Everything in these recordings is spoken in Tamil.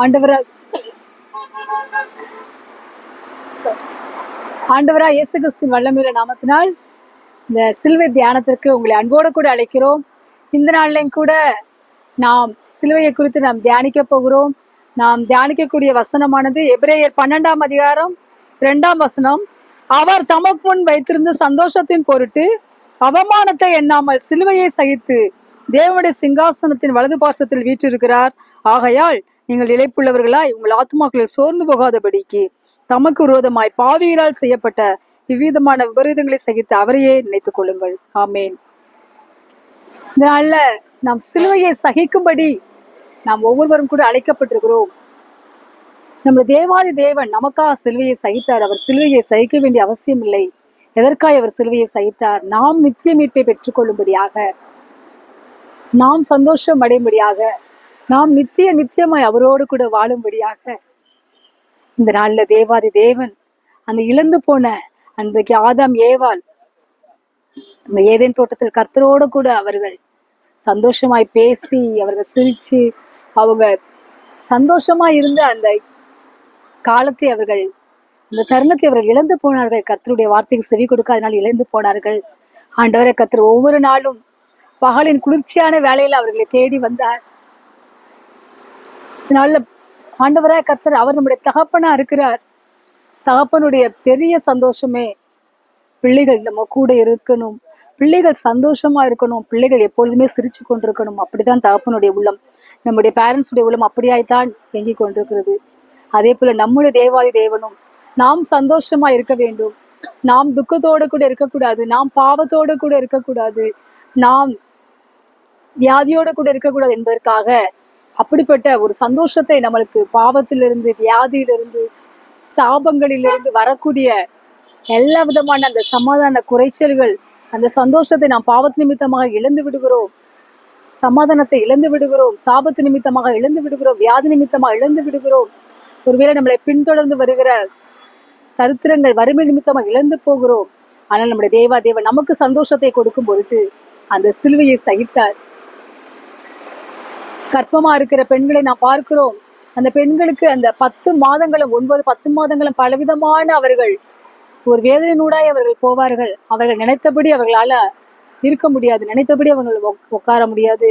ஆண்டவரா ஆண்டவரா இயேசு கிறிஸ்துவின் வல்லமையில நாமத்தினால் இந்த சிலுவை தியானத்திற்கு உங்களை அன்போடு கூட அழைக்கிறோம். இந்த நாள்லையும் கூட நாம் சிலுவையை குறித்து நாம் தியானிக்க போகிறோம். நாம் தியானிக்கக்கூடிய வசனமானது எபிரேயர் பன்னெண்டாம் அதிகாரம் இரண்டாம் வசனம். அவர் தமக்கு முன் வைத்திருந்த சந்தோஷத்தின் பொருட்டு அவமானத்தை எண்ணாமல் சிலுவையை சகித்து தேவனுடைய சிங்காசனத்தின் வலது பாசத்தில் வீற்றிருக்கிறார். ஆகையால் நீங்கள் இழைப்புள்ளவர்களாய் உங்கள் ஆத்மாக்களில் சோர்ந்து போகாதபடிக்கு தமக்கு விரோதமாய் பாவியலால் செய்யப்பட்ட இவ்விதமான விபரீதங்களை சகித்து அவரையே நினைத்துக் கொள்ளுங்கள். ஆமேன். இந்த நாள்ல நாம் சிலுவையை சகிக்கும்படி நாம் ஒவ்வொருவரும் கூட அழைக்கப்பட்டிருக்கிறோம். நம்ம தேவாதி தேவன் நமக்காக சிலுவையை சகித்தார். அவர் சிலுவையை சகிக்க வேண்டிய அவசியம் இல்லை. எதற்காக அவர் சிலுவையை சகித்தார்? நாம் நித்திய மீட்பை பெற்றுக்கொள்ளும்படியாக நாம் சந்தோஷம் அடையும்படியாக நாம் நித்திய நித்தியமாய் அவரோடு கூட வாழும்படியாக இந்த நாள்ல தேவாதி தேவன் அந்த இழந்து போன அந்த ஆதாம் ஏவாள் அந்த ஏதேன் தோட்டத்தில் கர்த்தரோடு கூட அவர்கள் சந்தோஷமாய் பேசி அவர்கள் சிரிச்சு அவங்க சந்தோஷமா இருந்த அந்த காலத்தை அவர்கள் இந்த தருணத்தை அவர்கள் இழந்து போனார்கள். கர்த்தருடைய வார்த்தைக்கு செவி கொடுக்காதனால் இழந்து போனார்கள். ஆண்டவரை கர்த்தர் ஒவ்வொரு நாளும் பகலின் குளிர்ச்சியான வேலையில் அவர்களை தேடி வந்தார். இதனால ஆண்டவரே கர்த்தர் அவர் நம்முடைய தகப்பனா இருக்கிறார். தகப்பனுடைய பெரிய சந்தோஷமே. பிள்ளைகள் நம்ம கூட இருக்கணும். பிள்ளைகள் சந்தோஷமா இருக்கணும். பிள்ளைகள் எப்பொழுதுமே சிரிச்சு கொண்டிருக்கணும். அப்படிதான் தகப்பனுடைய உள்ளம். நம்முடைய பேரண்ட்ஸுடைய உள்ளம் அப்படியாய்த்தான் இயங்கிக் கொண்டிருக்கிறது. அதே போல நம்முடைய தேவாதி தேவனும் நாம் சந்தோஷமா இருக்க வேண்டும். நாம் துக்கத்தோடு கூட இருக்கக்கூடாது. நாம் பாவத்தோடு கூட இருக்கக்கூடாது. நாம் வியாதியோடு கூட இருக்கக்கூடாது என்பதற்காக அப்படிப்பட்ட ஒரு சந்தோஷத்தை நம்மளுக்கு பாவத்திலிருந்து வியாதியிலிருந்து சாபங்களிலிருந்து வரக்கூடிய எல்லா விதமான அந்த சமாதான குறைச்சல்கள் அந்த சந்தோஷத்தை நாம் பாவத்து நிமித்தமாக இழந்து விடுகிறோம். சமாதானத்தை இழந்து விடுகிறோம். சாபத்து நிமித்தமாக இழந்து விடுகிறோம். வியாதி நிமித்தமாக இழந்து விடுகிறோம். ஒருவேளை நம்மளை பின்தொடர்ந்து வருகிற தரித்திரங்கள் வறுமை நிமித்தமாக இழந்து போகிறோம். ஆனால் நம்முடைய தேவா தேவன் நமக்கு சந்தோஷத்தை கொடுக்கும் பொழுது அந்த சிலுவையை சகித்தார். கர்ப்பமா இருக்கிற பெண்களை நாம் பார்க்கிறோம். அந்த பெண்களுக்கு அந்த பத்து மாதங்களும் ஒன்பது பத்து மாதங்களும் பலவிதமான அவர்கள் ஒரு வேதனையினூடாய் அவர்கள் போவார்கள். அவர்கள் நினைத்தபடி அவர்களால இருக்க முடியாது. நினைத்தபடி அவர்கள் உட்கார முடியாது.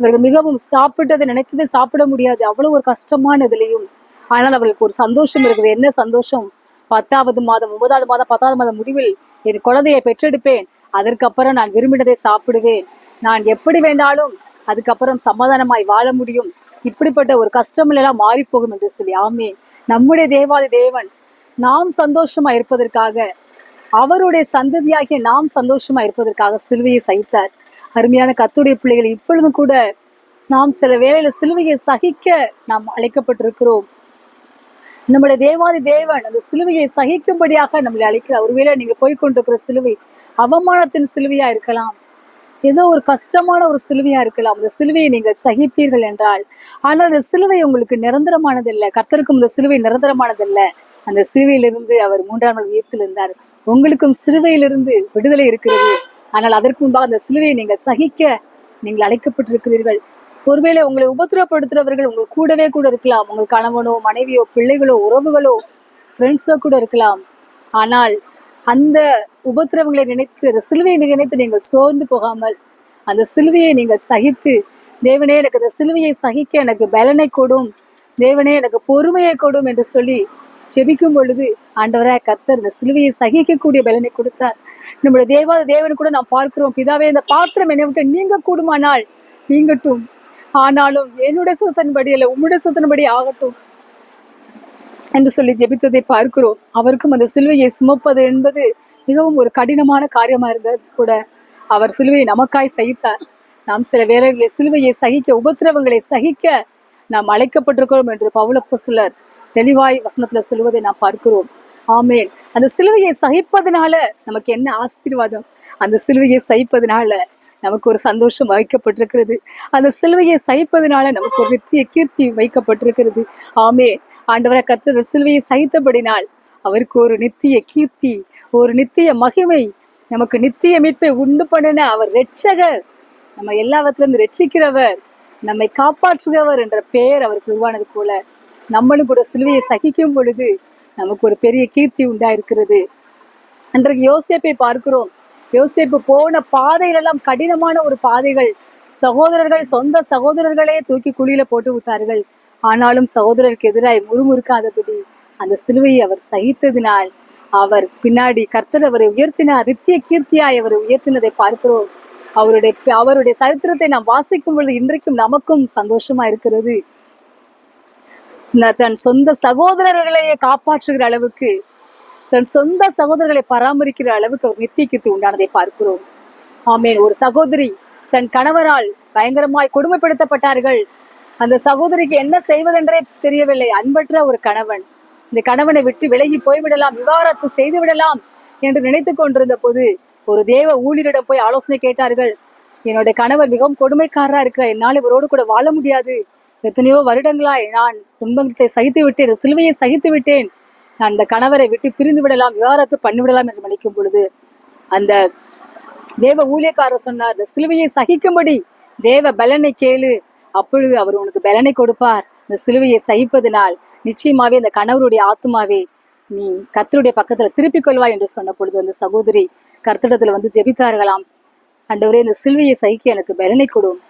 அவர்கள் மிகவும் சாப்பிட்டதை நினைத்ததை சாப்பிட முடியாது. அவ்வளவு ஒரு கஷ்டமான இதுலையும் ஆனால் அவர்களுக்கு ஒரு சந்தோஷம் இருக்குது. என்ன சந்தோஷம்? பத்தாவது மாதம் ஒன்பதாவது மாதம் பத்தாவது மாதம் முடிவில் என் குழந்தையை பெற்றெடுப்பேன். அதற்கப்புறம் நான் விரும்பினதை சாப்பிடுவேன். நான் எப்படி வேண்டாலும் அதுக்கப்புறம் சமாதானமாய் வாழ முடியும். இப்படிப்பட்ட ஒரு கஷ்டங்கள் எல்லாம் மாறி போகும் என்று சொல்லி ஆமே நம்முடைய தேவாதி தேவன் நாம் சந்தோஷமா இருப்பதற்காக அவருடைய சந்ததியாகிய நாம் சந்தோஷமா இருப்பதற்காக சிலுவையை சகித்தார். அருமையான கத்துடைய பிள்ளைகள் இப்பொழுதும் கூட நாம் சில வேளையில சிலுவையை சகிக்க நாம் அழைக்கப்பட்டிருக்கிறோம். நம்முடைய தேவாதி தேவன் அந்த சிலுவையை சகிக்கும்படியாக நம்மளை அழைக்கிறார். ஒருவேளை நீங்க போய்கொண்டிருக்கிற சிலுவை அவமானத்தின் சிலுவையா இருக்கலாம். ஏதோ ஒரு கஷ்டமான ஒரு சிலுவையா இருக்கலாம். அந்த சிலுவையை நீங்கள் சகிப்பீர்கள் என்றால் ஆனால் அந்த சிலுவை உங்களுக்கு நிரந்தரமானதில்லை. கர்த்தருக்கும் இந்த சிலுவை நிரந்தரமானதில்லை. அந்த சிலுவையிலிருந்து அவர் மூன்றாம் நாள் உயிர்த்தில் இருந்தார் உங்களுக்கும் சிலுவையிலிருந்து விடுதலை இருக்கிறது. ஆனால் அதற்கு முன்பாக அந்த சிலுவையை நீங்கள் சகிக்க நீங்கள் அழைக்கப்பட்டிருக்கிறீர்கள். ஒருவேளை உங்களை உபத்திரப்படுத்துறவர்கள் உங்கள் கூடவே கூட இருக்கலாம். உங்கள் கணவனோ மனைவியோ பிள்ளைகளோ உறவுகளோ ஃப்ரெண்ட்ஸோ கூட இருக்கலாம். ஆனால் அந்த உபத்திரவங்களை நினைத்து அந்த சிலுவையை நினைத்து நீங்கள் சோர்ந்து போகாமல் அந்த சிலுவையை நீங்கள் சகித்து தேவனே எனக்கு அந்த சிலுவையை சகிக்க எனக்கு பலனை கொடும். தேவனே எனக்கு பொறுமையை கொடும் என்று சொல்லி செபிக்கும் பொழுது ஆண்டவரே கத்தர் இந்த சிலுவையை சகிக்கக்கூடிய பலனை கொடுத்தார். நம்முடைய தேவாத தேவன் கூட நாம் பார்க்கிறோம். பிதாவே இந்த பாத்திரம் என்னை விட்டு நீங்க கூடுமானால் நீங்கட்டும். ஆனாலும் என்னுடைய சுத்தன்படி அல்ல உம்முடைய சுத்தன்படி ஆகட்டும். என்று சொல்லி ஜெபித்ததை பார்க்கிறோம். அவருக்கும் அந்த சிலுவையை சுமப்பது என்பது மிகவும் ஒரு கடினமான காரியமா இருந்தது கூட அவர் சிலுவையை நமக்காய் சகித்தார். நாம் சில வேளைகளில் சிலுவையை சகிக்க உபத்திரவங்களை சகிக்க நாம் அழைக்கப்பட்டிருக்கிறோம் என்று பவுலப்போ சிலர் தெளிவாய் வசனத்துல சொல்வதை நாம் பார்க்கிறோம். ஆமேன். அந்த சிலுவையை சகிப்பதனால நமக்கு என்ன ஆசீர்வாதம்? அந்த சிலுவையை சகிப்பதனால நமக்கு ஒரு சந்தோஷம் வைக்கப்பட்டிருக்கிறது. அந்த சிலுவையை சகிப்பதனால நமக்கு ஒரு நித்திய கீர்த்தி வைக்கப்பட்டிருக்கிறது. ஆமே ஆண்டவரை கர்த்தர் சிலுவையை சகித்தபடினால் அவருக்கு ஒரு நித்திய கீர்த்தி ஒரு நித்திய மகிமை நமக்கு நித்திய மீட்பை உண்டு பண்ணின அவர் ரட்சகர் நம்ம எல்லாவற்றிலிருந்து ரட்சிக்கிறவர் நம்மை காப்பாற்றுகிறவர் என்ற பெயர் அவருக்கு உருவானது போல நம்மளும் கூட சிலுவையை சகிக்கும் பொழுது நமக்கு ஒரு பெரிய கீர்த்தி உண்டாயிருக்கிறது. அன்றைக்கு யோசேப்பை பார்க்கிறோம். யோசிப்பு போன பாதையிலெல்லாம் கடினமான ஒரு பாதைகள் சகோதரர்கள் சொந்த சகோதரர்களே தூக்கி குழியில போட்டு விட்டார்கள். ஆனாலும் சகோதரருக்கு எதிராய் முறுமுறுக்காதபடி அந்த சிலுவையை அவர் சகித்ததினால் அவர் பின்னாடி கர்த்தர் அவரை உயர்த்தினார். நித்திய கீர்த்தியாய் அவரை உயர்த்தினதை பார்க்கிறோம். அவருடைய அவருடைய சரித்திரத்தை நாம் வாசிக்கும் பொழுது இன்றைக்கும் நமக்கும் சந்தோஷமா இருக்கிறது. தன் சொந்த சகோதரர்களையே காப்பாற்றுகிற அளவுக்கு தன் சொந்த சகோதரர்களை பராமரிக்கிற அளவுக்கு அவர் நித்திய கீர்த்தி உண்டானதை பார்க்கிறோம். ஆமேன். ஒரு சகோதரி தன் கணவரால் பயங்கரமாய் கொடுமைப்படுத்தப்பட்டார்கள். அந்த சகோதரிக்கு என்ன செய்வதென்றே தெரியவில்லை. அன்பற்ற ஒரு கணவன். இந்த கணவனை விட்டு விலகி போய்விடலாம் விவாகரத்து செய்து விடலாம் என்று நினைத்து கொண்டிருந்த போது ஒரு தேவ ஊழியரிடம் போய் ஆலோசனை கேட்டார்கள். என்னுடைய கணவர் மிகவும் கொடுமைக்காரரா இருக்கிறார். என்னால் இவரோடு கூட வாழ முடியாது. எத்தனையோ வருடங்களாய் நான் துன்பத்தை சகித்து விட்டேன். சிலுவையை சகித்து விட்டேன். நான் அந்த கணவரை விட்டு பிரிந்து விடலாம் விவாகரத்து பண்ணிவிடலாம் என்று நினைக்கும் பொழுது அந்த தேவ ஊழியக்காரர் சொன்னார் இந்த சிலுவையை சகிக்கும்படி தேவ பலனை கேளு. அப்பொழுது அவர் உனக்கு பலனை கொடுப்பார். இந்த சிலுவையை சகிப்பதனால் நிச்சயமாவே அந்த கணவருடைய ஆத்மாவே நீ கர்த்தருடைய பக்கத்துல திருப்பிக் கொள்வாய் என்று சொன்ன பொழுது அந்த சகோதரி கர்த்தடத்துல வந்து ஜெபித்தார்களாம். அண்டவரே இந்த சிலுவையை சகிக்க எனக்கு பலனை கொடும்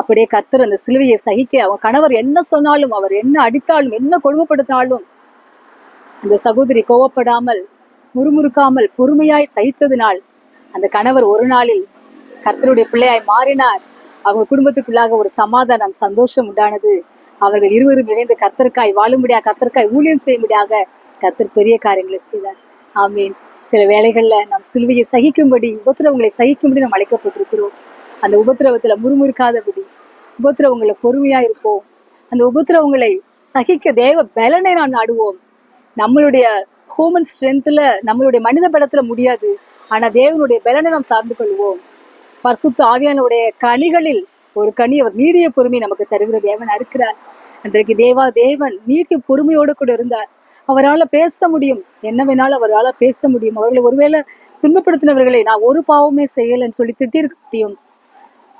அப்படியே கர்த்தர் அந்த சிலுவையை சகிக்க அவன் கணவர் என்ன சொன்னாலும் அவர் என்ன அடித்தாலும் என்ன கொடுமைப்படுத்தினாலும் அந்த சகோதரி கோவப்படாமல் முறுமுறுக்காமல் பொறுமையாய் சகித்ததினால் அந்த கணவர் ஒரு நாளில் கர்த்தருடைய பிள்ளையாய் மாறினார். அவங்க குடும்பத்துக்குள்ளாக ஒரு சமாதானம் சந்தோஷம் உண்டானது. அவர்கள் இருவரும் இணைந்து கத்தர்காய் வாழும்படியாக கத்தர்காய் ஊழியம் செய்யும்படியாக கத்தர் பெரிய காரியங்களை செய்தார். ஆமீன். சில வேலைகளில் நாம் சிலுவையை சகிக்கும்படி உபத்திரவங்களை சகிக்கும்படி நாம் அழைக்கப்பட்டிருக்கிறோம். அந்த உபத்திரவத்தில் முறுமுறுக்காதபடி உபத்திரவங்களை பொறுமையாக இருப்போம். அந்த உபத்திரவங்களை சகிக்க தேவ பலனை நாம் நாடுவோம். நம்மளுடைய ஹூமன் ஸ்ட்ரென்த்தில் நம்மளுடைய மனித பலத்தில் முடியாது. ஆனால் தேவனுடைய பலனை நாம் சார்ந்து கொள்வோம். பரிசுத்த ஆவியானுடைய கனிகளில் ஒரு கனி அவர் நீடிய பொறுமை நமக்கு தருகிற தேவன் அறுக்கிறார். அன்றைக்கு தேவா தேவன் நீடிய பொறுமையோடு கூட இருந்தார். அவரால் பேச முடியும். என்ன வேணாலும் அவரால் பேச முடியும். அவர்களை ஒருவேளை துன்பப்படுத்தினவர்களை நான் ஒரு பாவமே செய்யலைன்னு சொல்லி திட்டிருக்க முடியும்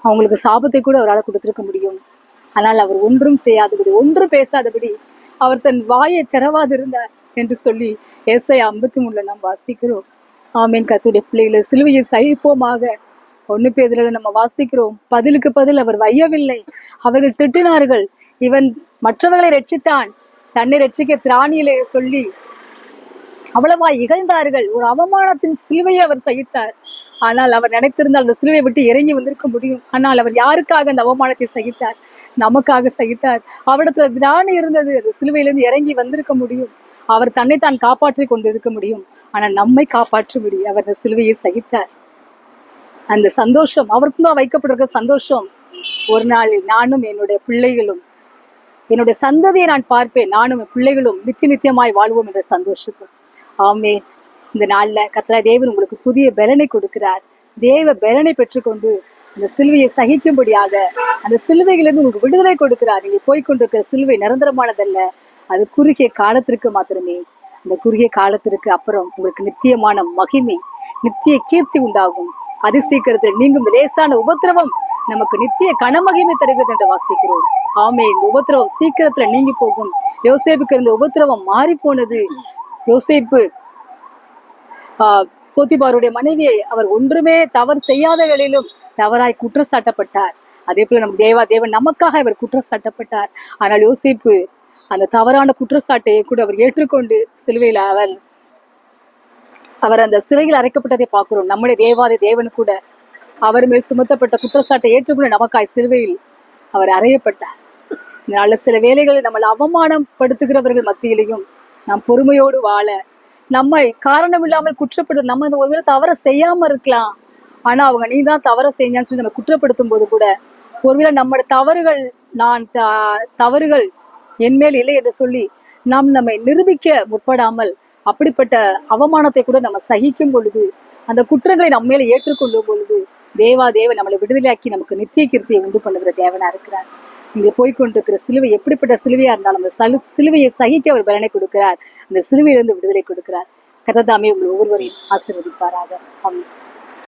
அவங்களுக்கு சாபத்தை கூட அவரால் கொடுத்துருக்க முடியும். ஆனால் அவர் ஒன்றும் செய்யாதபடி ஒன்றும் பேசாதபடி அவர் தன் வாயை திறவாதிருந்தார் என்று சொல்லி ஏசை ஐம்பத்தி மூணுல நாம் வாசிக்கிறோம். ஆமீன். கத்துடைய பிள்ளைகளை சிலுவையை சகிப்போமாக. ஒன்று பேதில் நம்ம வாசிக்கிறோம். பதிலுக்கு பதில் அவர் வையவில்லை. அவர்கள் திட்டினார்கள். இவன் மற்றவர்களை ரட்சித்தான். தன்னை ரட்சிக்க திராணியிலே சொல்லி அவ்வளவா இகழ்ந்தார்கள். ஒரு அவமானத்தின் சிலுவையை அவர் சகித்தார். ஆனால் அவர் நினைத்திருந்தால் அந்த சிலுவையை விட்டு இறங்கி வந்திருக்க முடியும். ஆனால் அவர் யாருக்காக அந்த அவமானத்தை சகித்தார்? நமக்காக சகித்தார். அவரிடத்துல திராணி இருந்தது. அந்த சிலுவையிலிருந்து இறங்கி வந்திருக்க முடியும். அவர் தன்னை தான் காப்பாற்றி கொண்டு இருக்க முடியும். ஆனால் நம்மை காப்பாற்றும்படி அவர் அந்த சிலுவையை சகித்தார். அந்த சந்தோஷம் அவருக்கும் தான் வைக்கப்பட்டிருக்க சந்தோஷம். ஒரு நாளில் நானும் என்னுடைய பிள்ளைகளும் என்னுடைய சந்ததியை நான் பார்ப்பேன். நானும் என் பிள்ளைகளும் நித்திய நித்தியமாய் வாழ்வோம் என்ற சந்தோஷத்தை ஆமே இந்த நாளில் கத்ரா தேவன் உங்களுக்கு புதிய பலனை கொடுக்கிறார். தேவ பலனை பெற்றுக்கொண்டு அந்த சிலுவையை சகிக்கும்படியாக அந்த சிலுவைகளிலிருந்து உங்களுக்கு விடுதலை கொடுக்கிறார். நீங்கள் போய்கொண்டிருக்கிற சிலுவை நிரந்தரமானதல்ல. அது குறுகிய காலத்திற்கு மாத்திரமே. அந்த குறுகிய காலத்திற்கு அப்புறம் உங்களுக்கு நித்தியமான மகிமை நித்திய கீர்த்தி உண்டாகும். அது சீக்கிரத்தில் நீங்கும் லேசான உபத்திரவம் நமக்கு நித்திய கனமகிமை தருகிறது என்று வாசிக்கிறோம். ஆமே இந்த உபத்திரவம் சீக்கிரத்துல நீங்கி போகும். யோசேப்புக்கு இருந்த உபத்திரவம் மாறி போனது. யோசேப்பு ஆஹ் போத்திபாருடைய மனைவியை அவர் ஒன்றுமே தவறு செய்யாத வேளையிலும் தவறாய் குற்றம் சாட்டப்பட்டார் அதே போல நம் தேவா தேவன் நமக்காக இவர் குற்றம் சாட்டப்பட்டார் ஆனால் யோசிப்பு அந்த தவறான குற்றச்சாட்டையை கூட அவர் ஏற்றுக்கொண்டு சிலுவையில் அவர் அவர் அந்த சிறையில் அரைக்கப்பட்டதை பார்க்கிறோம். நம்முடைய தேவாதி தேவன் கூட அவர் மேல் சுமத்தப்பட்ட குற்றச்சாட்டை ஏற்றுக்கொண்டு நமக்காய் சிலுவையில் அவர் அறையப்பட்டார். இதனால சில வேலைகளை நம்மளை அவமானப்படுத்துகிறவர்கள் மத்தியிலையும் நாம் பொறுமையோடு வாழ நம்மை காரணம் இல்லாமல் குற்றப்படுத்த நம்ம இந்த ஒருவேளை தவற செய்யாம இருக்கலாம். ஆனா அவங்க நீ தான் தவற செஞ்சான்னு சொல்லி நம்ம குற்றப்படுத்தும் போது கூட ஒருவேளை நம்மளோட தவறுகள் நான் த- தவறுகள் என்மேல் இல்லை என்று சொல்லி நாம் நம்மை நிரூபிக்க முற்படாமல் அப்படிப்பட்ட அவமானத்தை கூட நம்ம சகிக்கும் பொழுது அந்த குற்றங்களை நம்ம மேலே ஏற்றுக்கொள்ளும் பொழுது தேவா தேவன் நம்மளை விடுதலையாக்கி நமக்கு நித்திய கீர்த்தியை உண்டு பண்ணுகிற தேவனா இருக்கிறார். இங்க போய்கொண்டிருக்கிற சிலுவை எப்படிப்பட்ட சிலுவையா இருந்தாலும் அந்த சலு சிலுவையை சகிக்க அவர் பலனை கொடுக்கிறார். அந்த சிலுவையிலிருந்து விடுதலை கொடுக்கிறார். கததாமே உங்கள் ஒவ்வொருவரையும் ஆசீர்வதிப்பாராக. அவங்க